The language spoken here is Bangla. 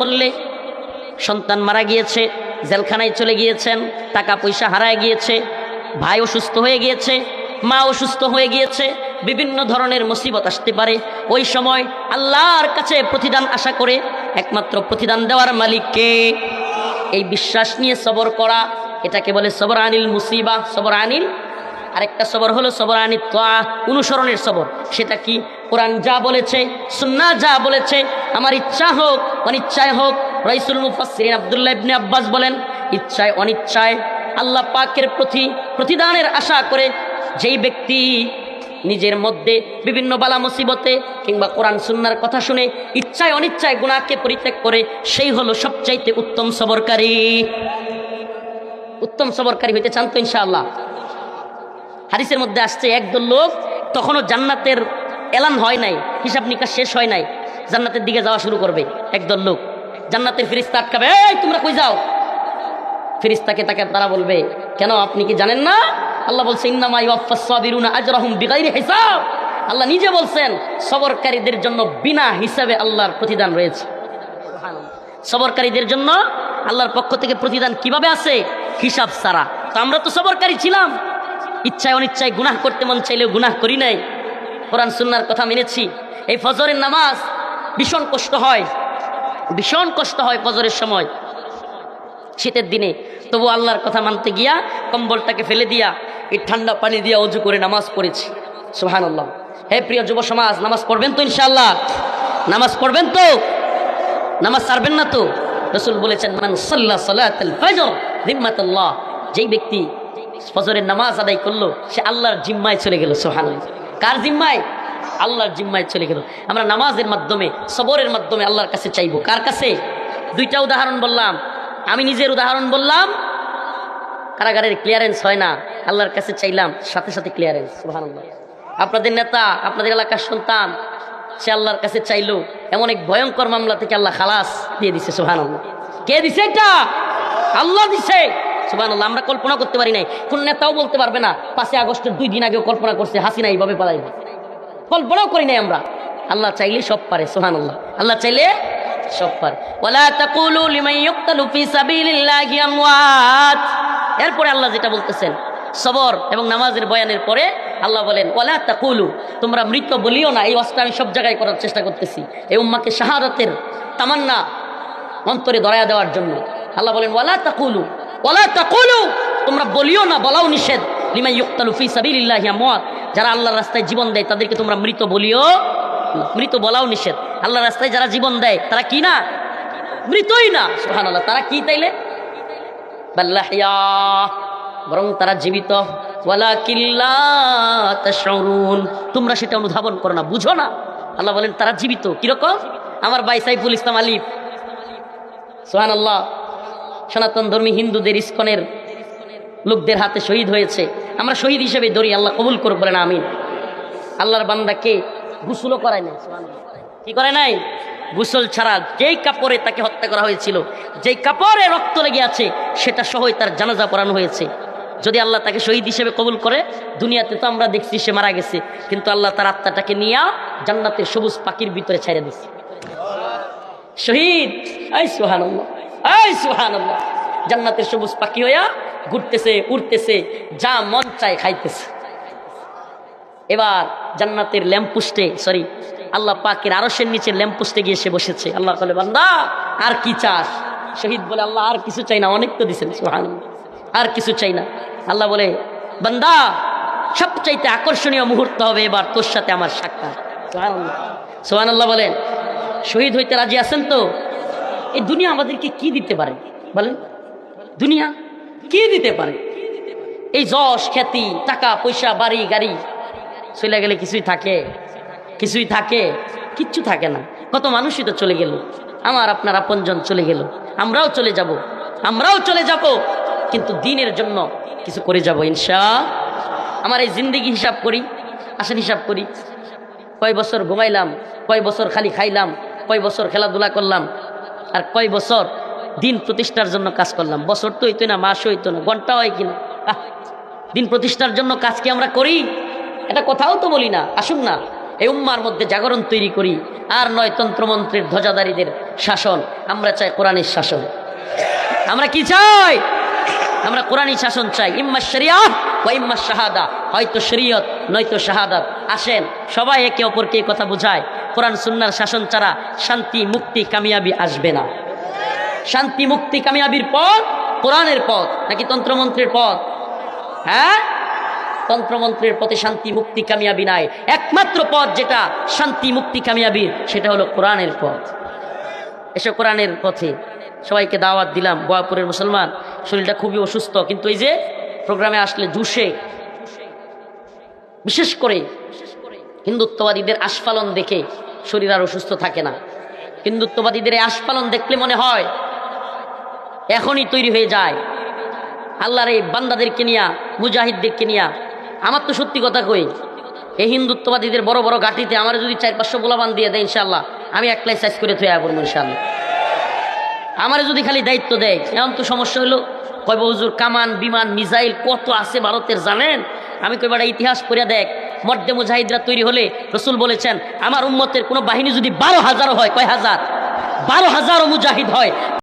পড়লে সন্তান মারা গিয়েছে, জেলখানায় চলে গিয়েছেন টাকা পয়সা হারায় গিয়েছে, ভাই অসুস্থ হয়ে গিয়েছে, মা অসুস্থ হয়ে গিয়েছে, বিভিন্ন ধরনের মুসিবত আসতে পারে। ওই সময় আল্লাহর কাছে প্রতিদান আশা করে একমাত্র প্রতিদান দেওয়ার মালিককে এই বিশ্বাস নিয়ে সবর করা, এটাকে বলে সবর আনিল মুসিবা, সবর আনিল, আরেকটা সবর হলো সবর আনিল তোয়া, অনুসরণের সবর। সেটা কি? কোরআন যা বলেছে সুন্না যা বলেছে, আমার ইচ্ছা হোক অনিচ্ছায় হোক, রইসুল মুফাসসিরিন আব্দুল্লাহ ইবনে আব্বাস বলেন, ইচ্ছায় অনিচ্ছায় আল্লাহ পাকের প্রতি প্রতিদানের আশা করে যেই ব্যক্তি নিজের মধ্যে বিভিন্ন বালা মুসিবতে কিংবা কোরআন সুন্নার কথা শুনে ইচ্ছায় অনিচ্ছায় গুণাকে পরিত্যাগ করে, সেই হলো সবচাইতে উত্তম সবরকারী। উত্তম সবরকারী হইতে চান তো ইনশাআল্লাহ। হাদিসের মধ্যে আসছে, একদল লোক তখনও জান্নাতের এলান হয় নাই, হিসাব নিকাশ শেষ হয় নাই। জান্নাতের দিকে যাওয়া শুরু করবে একদল লোক। জান্নাতের ফিরিস্তা আটকাবে, এই, তোমরা কই যাও? ফিরিস্তাকে তাকে তারা বলবে, কেন, আপনি কি জানেন না? আল্লাহ বলছে হিসাব। আল্লাহ নিজে বলছেন, সবরকারীদের জন্য বিনা হিসাবে আল্লাহর প্রতিদান রয়েছে। সবরকারীদের জন্য আল্লাহর পক্ষ থেকে প্রতিদান কীভাবে আছে হিসাব সারা তো আমরা তো সবরকারী ছিলাম। ইচ্ছায় অনিচ্ছায় গুনাহ করতে মন চাইলেও গুনাহ করি নাই। কোরআন, সুন্নার কথা মেনেছি। এই ফজরের নামাজ ভীষণ কষ্ট হয়। ভীষণ কষ্ট হয় ফজরের সময়। শীতের দিনে। তবু আল্লাহর কথা মানতে গিয়া কম্বলটাকে ফেলে দিয়া এই ঠান্ডা পানি দিয়া অজু করে নামাজ পড়েছি। সুহান আল্লাহ হে প্রিয় যুব সমাজ, নামাজ পড়বেন তো ইনশাআল্লাহ? নামাজ পড়বেন তো? নামাজ ছাড়বেন না তো? রসুল বলেছেন, মান সাল্লাহ যেই ব্যক্তি ফজরের নামাজ আদায় করল, সে আল্লাহর জিম্মায় চলে গেল সোহান কার জিম্মায়? আল্লাহর জিম্মায় চলে গেল। আমরা নামাজের মাধ্যমে, সবরের মাধ্যমে আল্লাহর কাছে চাইব। কার কাছে? দুইটা উদাহরণ বললাম। আমি নিজের উদাহরণ বললাম। কারাগারের ক্লিয়ারেন্স হয় না। আল্লাহর কাছে চাইলাম, সাথে সাথে ক্লিয়ারেন্স আপনাদের নেতা, আপনাদের এলাকার সন্তান, সে আল্লাহর কাছে চাইলো। এমন এক ভয়ঙ্কর মামলা থেকে আল্লাহ খালাস দিয়ে দিছে সুহান কে দিছে এটা? আল্লাহ দিছে সুবান আমরা কল্পনা করতে পারি নাই। কোন নেতাও বলতে পারবে না, পাঁচই আগস্টের দুই দিন আগেও কল্পনা করছে, হাসিনা এইভাবে পালাইবে। কল্পনাও করি নাই আমরা। আল্লাহ চাইলে সব পারে সোহান আল্লাহ আল্লাহ চাইলে সব পারে। এরপরে আল্লাহ যেটা বলতেছেন, সবর এবং নামাজের বয়ানের পরে আল্লাহ বলেন, ওয়ালা তাকুলু, তোমরা মৃত বলিও না, এই অস্ত্র আমি সব জায়গায় করার চেষ্টা করতেছি। এই উম্মাকে শাহাদাতের তামান্না অন্তরে দয়া দেওয়ার জন্য। আল্লাহ বলেন, ওয়ালা তাকুলু ওয়ালা তাকুলু, তোমরা বলিও না, বলাও নিষেধ। লিমা ইউক্তালু ফি সাবিলিল্লাহি আমওয়াত। যারা আল্লাহর রাস্তায় জীবন দেয়, তাদেরকে তোমরা মৃত বলিও, মৃত বলাও নিষেধ। আল্লাহর রাস্তায় যারা জীবন দেয়, তারা কি না? মৃতই না সোহান আল্লাহ তারা কি তাইলে? বরং তারা জীবিত। তোমরা সেটা অনুধাবন করো না, বুঝো না। আল্লাহ বলেন, তারা জীবিত। কীরকম? আমার ভাই সাইফুল ইসলাম আলিফ। সোহান আল্লাহ সনাতন ধর্মী হিন্দুদের ইস্কনের লোকদের হাতে শহীদ হয়েছে। আমরা শহীদ হিসেবে ধরি, আল্লাহ কবুল করব বলেন আমি আল্লাহর বান্দাকে গুসলও করায় নাই কি করে নাই? গুসল ছাড়া যেই কাপড়ে তাকে হত্যা করা হয়েছিল, যেই কাপড়ে রক্ত লেগে আছে, সেটা সহই তার জানাজা পড়ানো হয়েছে। যদি আল্লাহ তাকে শহীদ হিসেবে কবুল করে, দুনিয়াতে তো আমরা দেখছি সে মারা গেছে, কিন্তু আল্লাহ তার আত্মাটাকে নিয়ে জান্নাতের সবুজ পাখির ভিতরে ছেড়ে দিচ্ছে শহীদ! এই সুহান এই সুহান জান্নাতের সবুজ পাখি হইয়া ঘুরতেছে, উড়তেছে, যা মন চায় খাইতেছে। এবার জান্নাতের ল্যাম্পুস্টে সরি আল্লাহ পাকের আরসের নিচে ল্যাম্পুস্টে গিয়ে সে বসেছে। আল্লাহ বলে, বান্দা, আর কি চাস? শহীদ বলে, আল্লাহ, আর কিছু চাই না, অনেক তো দিছেন সুহান আর কিছু চাই না। আল্লাহ বলে, বান্দা, সবচাইতে আকর্ষণীয় মুহূর্ত হবে এবার তোর সাথে আমার সাক্ষাৎ। সোহান আল্লাহ বলেন শহীদ হইতে রাজি আছেন তো? এই দুনিয়া আমাদেরকে কি দিতে পারে? বলেন, দুনিয়া কি দিতে পারে। এই যশ, খ্যাতি, টাকা, পয়সা, বাড়ি, গাড়ি, চলে গেলে কিছুই থাকে কিছুই থাকে, কিচ্ছু থাকে না। কত মানুষই তো চলে গেল। আমার, আপনার আপনজন চলে গেল। আমরাও চলে যাব, আমরাও চলে যাব, কিন্তু দিনের জন্য কিছু করে যাব ইনশা আমার এই জিন্দগি হিসাব করি, আসেন হিসাব করি। কয় বছর ঘুমাইলাম, কয় বছর খালি খাইলাম, কয় বছর খেলাধুলা করলাম, আর কয় বছর দিন প্রতিষ্ঠার জন্য কাজ করলাম। বছর তো হইতো না মাস হইতো না ঘণ্টা হয় কিনা? দিন প্রতিষ্ঠার জন্য কাজ কি আমরা করি? এটা কোথাও তো বলি না, আসুন না। এই উম্মার মধ্যে জাগরণ তৈরি করি, আর নয় তন্ত্রমন্ত্রের ধ্বজাদারীদের শাসন। আমরা চাই কোরআনের শাসন। আমরা কি চাই? আমরা কোরআনী শাসন চাই। ইম্মা শরিয়াত বা ইম্মা শাহাদা। হয়তো শরীয়ত, নয়তো শাহাদাত। আসেন, সবাই একে অপরকে কথা বোঝায়। কোরআন সুন্নার শাসন ছাড়া শান্তি, মুক্তি, কামিয়াবি আসবে না। শান্তি মুক্তি কামিয়াবির পথ, কোরআনের পথ, নাকি তন্ত্রমন্ত্রের পথ? হ্যাঁ? তন্ত্রমন্ত্রের পথে শান্তি মুক্তি কামিয়াবি নাই। একমাত্র পথ যেটা শান্তি মুক্তি কামিয়াবির সেটা হলো কোরআনের পথ। এসব কোরআনের পথে। সবাইকে দাওয়াত দিলাম বয়াপুরের মুসলমান। শরীরটা খুবই অসুস্থ, কিন্তু এই যে প্রোগ্রামে আসলে জুসে, বিশেষ করে হিন্দুত্ববাদীদের আস্ফালন দেখে শরীর আর অসুস্থ থাকে না। হিন্দুত্ববাদীদের এই আস্ফালন দেখলে মনে হয় এখনই তৈরি হয়ে যায়। আল্লাহর এই বান্দাদেরকে নিয়া, মুজাহিদদেরকে নিয়া, আমার তো সত্যি কথা কই, এই হিন্দুত্ববাদীদের বড় বড় ঘাটিতে আমার যদি চার পাঁচশো গোলাবান দিয়ে দেয় ইনশাল্লাহ আমি একলাই সাইজ করে থুয়ে পড়ব ইনশাল্লাহ আমার যদি খালি দায়িত্ব দেয় এমন তো সমস্যা হলো কয়বা হুজুর, কামান, বিমান, মিসাইল, কত আছে ভারতের, জানেন? আমি কয়বার ইতিহাস পড়িয়া দেখ, মর্দে মুজাহিদরা তৈরি হলে রসুল বলেছেন, আমার উম্মতের কোনো বাহিনী যদি বারো হাজারও হয়, কয় হাজার? বারো হাজারও মুজাহিদ হয়।